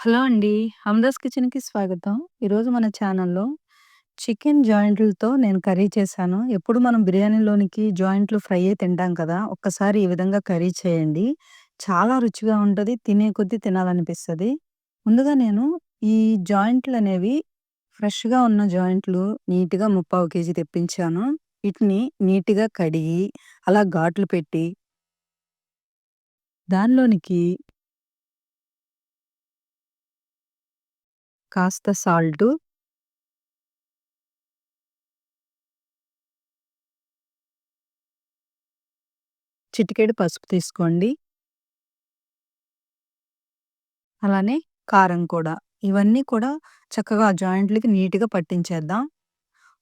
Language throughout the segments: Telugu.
హలో అండి. హమ్దాస్ కిచెన్‌కి స్వాగతం. ఈరోజు మన ఛానల్‌లో చికెన్ జాయింట్లతో నేను కర్రీ చేశాను. ఎప్పుడు మనం బిర్యానీలోనికి జాయింట్లు ఫ్రైయే తింటాం కదా! ఒక్కసారి ఈ విధంగా కర్రీ చేయండి. చాలా రుచిగా ఉంటది. తినే కొద్దీ తినాలనిపిస్తది. ముందుగా నేను ఈ జాయింట్లనేవి ఫ్రెష్‌గా ఉన్న జాయింట్లు నీట్‌గా ముప్పావు కేజీ తెప్పించాను. వీటిని నీట్‌గా కడిగి, అలా ఘాట్లు పెట్టి దానిలోనికి కాస్త సాల్టు చిటికెడు పసుపు తీసుకోండి. అలానే కారం కూడా. ఇవన్నీ కూడా చక్కగా జాయింట్లకి నీట్‌గా పట్టించేద్దాం.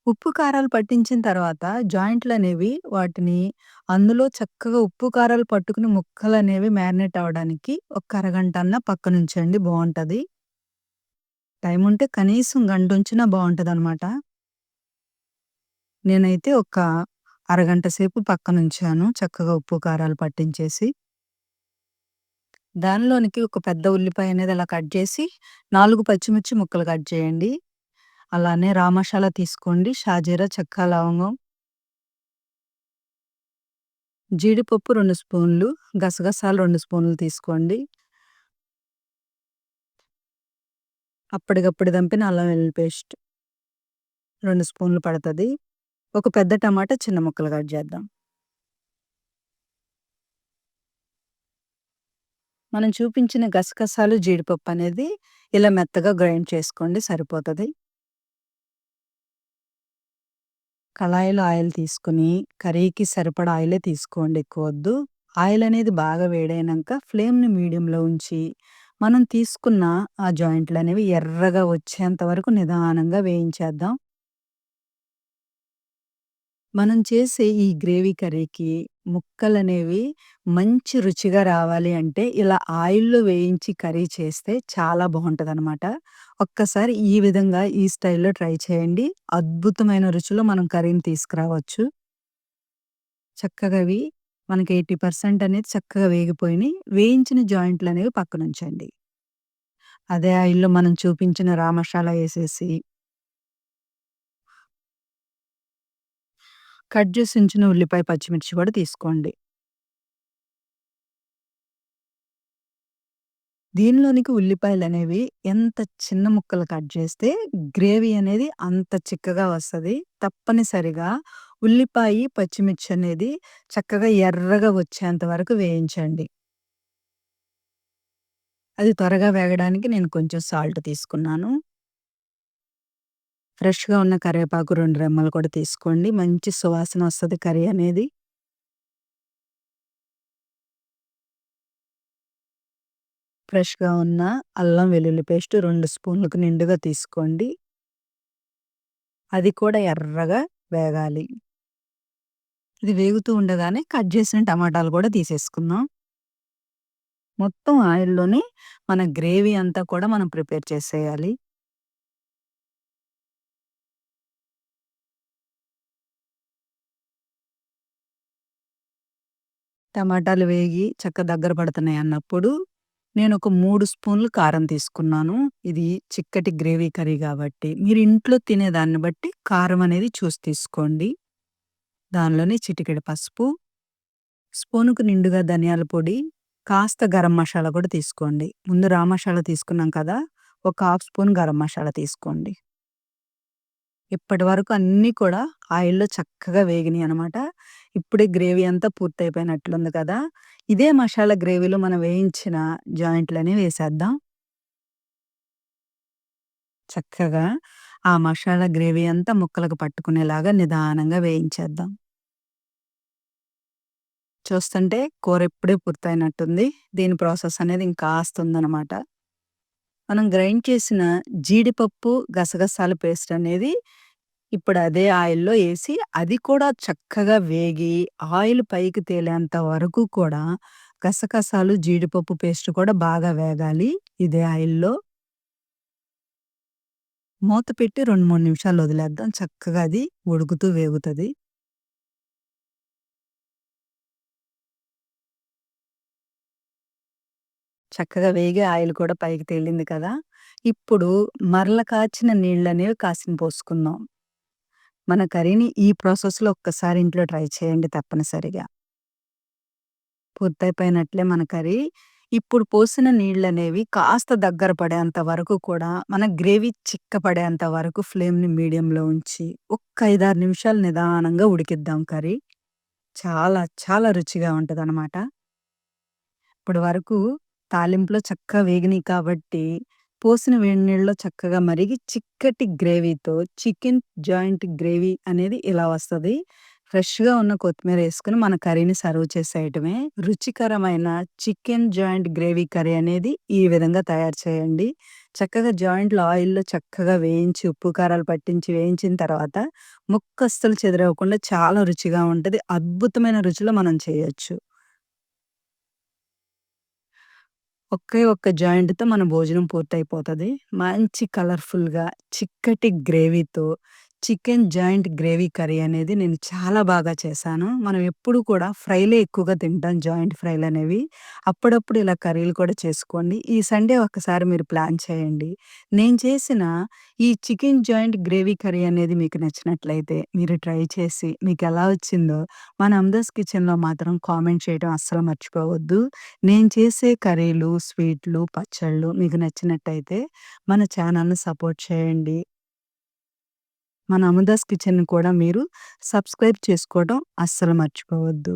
ఉప్పు, కారాలు పట్టించిన తర్వాత జాయింట్లు అనేవి వాటిని అందులో చక్కగా ఉప్పు, కారాలు పట్టుకుని ముక్కలు అనేవి మ్యారినేట్ అవ్వడానికి ఒక అరగంట అన్న పక్కనుంచండి టైం ఉంటే కనీసం గంటుంచినా బావుంటదనమాట. నేనైతే ఒక అరగంట సేపు పక్కనుంచాను. చక్కగా ఉప్పు, కారాలు పట్టించేసి. దానిలోనికి ఒక పెద్ద ఉల్లిపాయ అనేది అలా కట్ చేసి, 4 పచ్చిమిర్చి ముక్కలు కట్ చేయండి. అలానే రా మషాలా తీసుకోండి. షాజీరా, చెక్క, లవంగం జీడిపప్పు 2 స్పూన్లు, గసగసాలు 2 స్పూన్లు తీసుకోండి. అప్పటికప్పుడు దంపిన అల్లం వెల్లుల్లి పేస్ట్ రెండు స్పూన్లు పడుతుంది ఒక పెద్ద టమాటా చిన్న ముక్కలు కట్ చేద్దాం. మనం చూపించిన గసగసాలు, జీడిపప్పు అనేది ఇలా మెత్తగా గ్రైండ్ చేసుకోండి సరిపోతుంది కళాయిలో ఆయిల్ తీసుకొని, కర్రీకి సరిపడా ఆయిలే తీసుకోండి ఎక్కువొద్దు. ఆయిల్ అనేది బాగా వేడైనాక ఫ్లేమ్‌ని మీడియంలో ఉంచి, మనం తీసుకున్న ఆ జాయింట్లు అనేవి ఎర్రగా వచ్చేంత వరకు నిదానంగా వేయించేద్దాం. మనం చేసే ఈ గ్రేవీ కర్రీకి ముక్కలనేవి మంచి రుచిగా రావాలి అంటే, ఇలా ఆయిల్‌లో వేయించి కర్రీ చేస్తే చాలా బావుంటదనమాట. ఒక్కసారి ఈ విధంగా ఈ స్టైల్‌లో ట్రై చేయండి. అద్భుతమైన రుచిలో మనం కర్రీని తీసుకురావచ్చు. చక్కగా అవి మనకి 80% అనేది చక్కగా వేగిపోయినియి. వేయించిన జాయింట్లనేవి పక్కనుంచండి. అదే ఆయిల్‌లో మనం చూపించిన రా వేసేసి ఏసేసి కట్ చేసి ఉంచిన ఉల్లిపాయ, పచ్చిమిర్చి కూడా తీసుకోండి. దీనిలోనికి ఉల్లిపాయలనేవి ఎంత చిన్న ముక్కలు కట్ చేస్తే గ్రేవీ అనేది అంత చిక్కగా వస్తది. తప్పనిసరిగా ఉల్లిపాయి, పచ్చిమిర్చి అనేది చక్కగా ఎర్రగా వచ్చేంత వరకు వేయించండి. అది త్వరగా వేగడానికి నేను కొంచెం సాల్ట్ తీసుకున్నాను. ఫ్రెష్‌గా ఉన్న కరివేపాకు 2 రెమ్మలు కూడా తీసుకోండి. మంచి సువాసన వస్తది కర్రీ అనేది. ఫ్రెష్‌గా ఉన్న అల్లం వెల్లుల్లి పేస్ట్ 2 స్పూన్లకు నిండుగా తీసుకోండి. అది కూడా ఎర్రగా వేగాలి. ఇది వేగుతూ ఉండగానే కట్ చేసిన టమాటాలు కూడా తీసేసుకుందాం. మొత్తం ఆయిల్‌లోనే మన గ్రేవీ అంతా కూడా మనం ప్రిపేర్ చేసేయాలి. టమాటాలు వేగి చక్క దగ్గర పడుతున్నాయి అన్నప్పుడు, నేను ఒక మూడు స్పూన్లు కారం తీసుకున్నాను. ఇది చిక్కటి గ్రేవీ కర్రీ కాబట్టి మీరు ఇంట్లో తినే దాన్ని బట్టి కారం అనేది చూసి తీసుకోండి. దానిలోనే చిటికెడు పసుపు, స్పూనుకు నిండుగా ధనియాల పొడి, కాస్త గరం మసాలా కూడా తీసుకోండి. ముందు రా మసాలా తీసుకున్నాం కదా! ఒక హాఫ్ స్పూన్ గరం మసాలా తీసుకోండి. ఇప్పటి వరకు అన్నీ కూడా ఆయిల్‌లో చక్కగా వేగినాయి అనమాట ఇప్పుడే గ్రేవీ అంతా పూర్తయిపోయినట్లుంది కదా! ఇదే మసాలా గ్రేవీలో మనం వేయించిన జాయింట్లనేవి వేసేద్దాం. చక్కగా ఆ మసాలా గ్రేవీ అంతా ముక్కలకు పట్టుకునేలాగా నిదానంగా వేయించేద్దాం. చూస్తుంటే కూర ఇప్పుడే పూర్తయినట్టుంది. దీని ప్రాసెస్ అనేది ఇంకా ఆస్తుందనమాట మనం గ్రైండ్ చేసిన జీడిపప్పు, గసగసాల పేస్ట్ అనేది ఇప్పుడు అదే ఆయిల్‌లో వేసి అది కూడా చక్కగా వేగి, ఆయిల్ పైకి తేలేంత వరకు కూడా గసగసాలు, జీడిపప్పు పేస్ట్ కూడా బాగా వేగాలి ఇదే ఆయిల్‌లో. మూత పెట్టి 2, 3 నిమిషాలు వదిలేద్దాం. చక్కగా అది ఉడుకుతూ వేగుతుంది చక్కగా వేగి ఆయిల్ కూడా పైకి తేలింది కదా! ఇప్పుడు మరల కాచిన నీళ్ళనేవి కాసిన పోసుకుందాం. మన కర్రీని ఈ ప్రాసెస్‌లో ఒక్కసారి ఇంట్లో ట్రై చేయండి తప్పనిసరిగా. పూర్తయిపోయినట్లే మన కర్రీ. ఇప్పుడు పోసిన నీళ్ళు అనేవి కాస్త దగ్గర పడేంత వరకు కూడా మన గ్రేవీ చిక్కపడేంత వరకు ఫ్లేమ్‌ని మీడియంలో ఉంచి ఒక్క 5, 6 నిమిషాలు నిదానంగా ఉడికిద్దాం కర్రీ. చాలా చాలా రుచిగా ఉంటదనమాట. ఇప్పటి వరకు తాలింపులో చక్కగా వేగినాయి కాబట్టి పోసిన వేడి నీళ్ళలో చక్కగా మరిగి చిక్కటి గ్రేవీతో చికెన్ జాయింట్ గ్రేవీ అనేది ఇలా వస్తది. ఫ్రెష్‌గా ఉన్న కొత్తిమీర కొత్తిమీరేసుకొని మన కర్రీని సర్వ్ చేసేయటమే. రుచికరమైన చికెన్ జాయింట్ గ్రేవీ కర్రీ అనేది ఈ విధంగా తయారు చేయండి. చక్కగా జాయింట్లు ఆయిల్‌లో చక్కగా వేయించి ఉప్పు, కారాలు పట్టించి వేయించిన తర్వాత ముక్క అస్సలు చెదిరవ్వకుండా చాలా రుచిగా ఉంటది. అద్భుతమైన రుచిలో మనం చేయొచ్చు. ఒకే ఒక్క జాయింట్‌తో మన భోజనం పూర్తయిపోతది. మంచి కలర్‌ఫుల్‌గా చిక్కటి గ్రేవీతో చికెన్ జాయింట్ గ్రేవీ కర్రీ అనేది నేను చాలా బాగా చేశాను. మనం ఎప్పుడు కూడా ఫ్రైలే ఎక్కువగా తింటాం జాయింట్ ఫ్రైలనేవి. అప్పుడప్పుడు ఇలా కర్రీలు కూడా చేసుకోండి. ఈ సండే ఒకసారి మీరు ప్లాన్ చేయండి. నేను చేసిన ఈ చికెన్ జాయింట్ గ్రేవీ కర్రీ అనేది మీకు నచ్చినట్లయితే మీరు ట్రై చేసి మీకెలా వచ్చిందో మన అమ్దాస్ కిచెన్‌లో మాత్రం కామెంట్ చేయడం అస్సలు మర్చిపోవద్దు. నేను చేసే కర్రీలు, స్వీట్లు, పచ్చళ్ళు మీకు నచ్చినట్టయితే మన ఛానెల్‌ని సపోర్ట్ చేయండి. మన అమదాస్ కిచెన్ కూడా మీరు సబ్స్క్రైబ్ చేసుకోవడం అస్సలు మర్చిపోవద్దు.